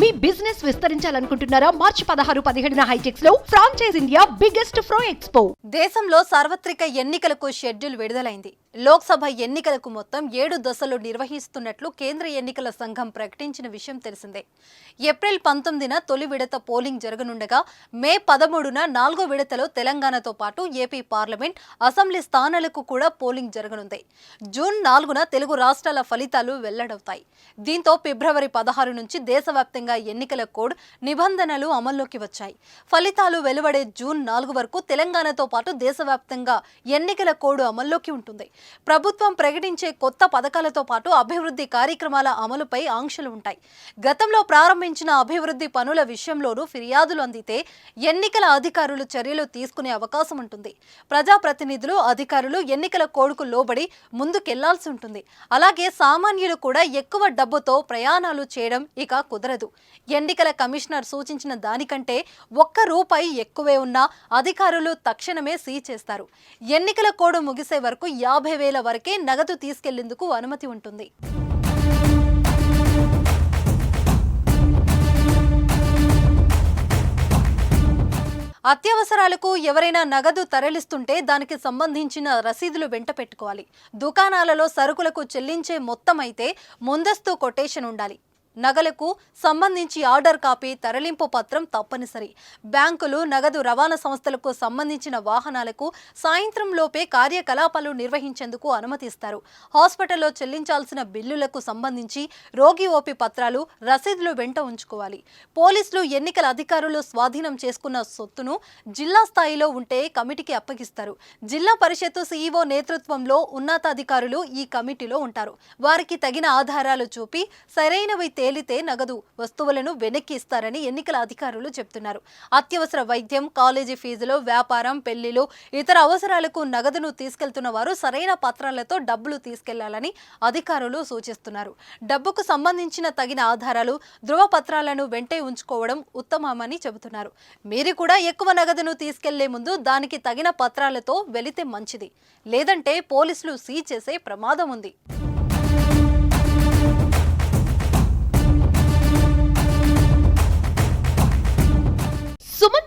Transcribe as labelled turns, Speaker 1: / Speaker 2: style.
Speaker 1: మీ business విస్తరించాలనుకుంటున్నారా? మార్చి పదహారు పదిహేడున హైటెక్స్లో ఫ్రాంచైజ్ ఇండియా బిగ్గెస్ట్ ఫ్రో ఎక్స్పో
Speaker 2: దేశంలో సార్వత్రిక ఎన్నికలకు షెడ్యూల్ విడుదలైంది. లోక్సభ ఎన్నికలకు మొత్తం ఏడు దశలు నిర్వహిస్తున్నట్లు కేంద్ర ఎన్నికల సంఘం ప్రకటించిన విషయం తెలిసిందే. ఏప్రిల్ పంతొమ్మిదిన తొలి విడత పోలింగ్ జరగనుండగా మే పదమూడున నాలుగో విడతలో తెలంగాణతో పాటు ఏపీ పార్లమెంట్ అసెంబ్లీ స్థానాలకు కూడా పోలింగ్ జరగనుంది. జూన్ నాలుగున తెలుగు రాష్ట్రాల ఫలితాలు వెల్లడవుతాయి. దీంతో ఫిబ్రవరి పదహారు నుంచి దేశవ్యాప్తంగా ఎన్నికల కోడ్ నిబంధనలు అమల్లోకి వచ్చాయి. ఫలితాలు వెలువడే జూన్ నాలుగు వరకు తెలంగాణతో పాటు దేశవ్యాప్తంగా ఎన్నికల కోడ్ అమల్లోకి ఉంటుంది. ప్రభుత్వం ప్రకటించే కొత్త పథకాలతో పాటు అభివృద్ధి కార్యక్రమాల అమలుపై ఆంక్షలు ఉంటాయి. గతంలో ప్రారంభించిన అభివృద్ధి పనుల విషయంలోనూ ఫిర్యాదులు అందితే ఎన్నికల అధికారులు చర్యలు తీసుకునే అవకాశం ఉంటుంది. ప్రజాప్రతినిధులు అధికారులు ఎన్నికల కోడ్కు లోబడి ముందుకెళ్ళాల్సి ఉంటుంది. అలాగే సామాన్యులు కూడా ఎక్కువ డబ్బుతో ప్రయాణాలు చేయడం ఇక కుదరదు. ఎన్నికల కమిషనర్ సూచించిన దానికంటే ఒక్క రూపాయి ఎక్కువే ఉన్నా అధికారులు తక్షణమే సీజ్ చేస్తారు. ఎన్నికల కోడ్ ముగిసే వరకు యాభై వేల వరకే నగదు తీసుకెళ్ళేందుకు అనుమతి ఉంటుంది. అత్యవసరాలకు ఎవరైనా నగదు తరలిస్తుంటే దానికి సంబంధించిన రసీదులు వెంట పెట్టుకోవాలి. దుకాణాలలో సరుకులకు చెల్లించే మొత్తం అయితే ముందస్తు కొటేషన్ ఉండాలి. నగలకు సంబంధించి ఆర్డర్ కాపీ తరలింపు పత్రం తప్పనిసరి. బ్యాంకులు నగదు రవాణా సంస్థలకు సంబంధించిన వాహనాలకు సాయంత్రం లోపే కార్యకలాపాలు నిర్వహించేందుకు అనుమతిస్తారు. హాస్పిటల్లో చెల్లించాల్సిన బిల్లులకు సంబంధించి రోగి ఓపి పత్రాలు రసీదులు వెంట ఉంచుకోవాలి. పోలీసులు ఎన్నికల అధికారులు స్వాధీనం చేసుకున్న సొత్తును జిల్లా స్థాయిలో ఉంటే కమిటీకి అప్పగిస్తారు. జిల్లా పరిషత్తు సీఈఓ నేతృత్వంలో ఉన్నతాధికారులు ఈ కమిటీలో ఉంటారు. వారికి తగిన ఆధారాలు చూపి సరైనవైతే తేలితే నగదు వస్తువులను వెనక్కి ఇస్తారని ఎన్నికల అధికారులు చెప్తున్నారు. అత్యవసర వైద్యం కాలేజీ ఫీజులు వ్యాపారం పెళ్ళిలు ఇతర అవసరాలకు నగదును తీసుకెళ్తున్న వారు సరైన పత్రాలతో డబ్బులు తీసుకెళ్ళాలని అధికారులు సూచిస్తున్నారు. డబ్బుకు సంబంధించిన తగిన ఆధారాలు ధృవపత్రాలను వెంటే ఉంచుకోవడం ఉత్తమమని చెబుతున్నారు. మీరు కూడా ఎక్కువ నగదును తీసుకెళ్ళే ముందు దానికి తగిన పత్రాలతో వెళితే మంచిది. లేదంటే పోలీసులు సీజ్ చేసే ప్రమాదం ఉంది.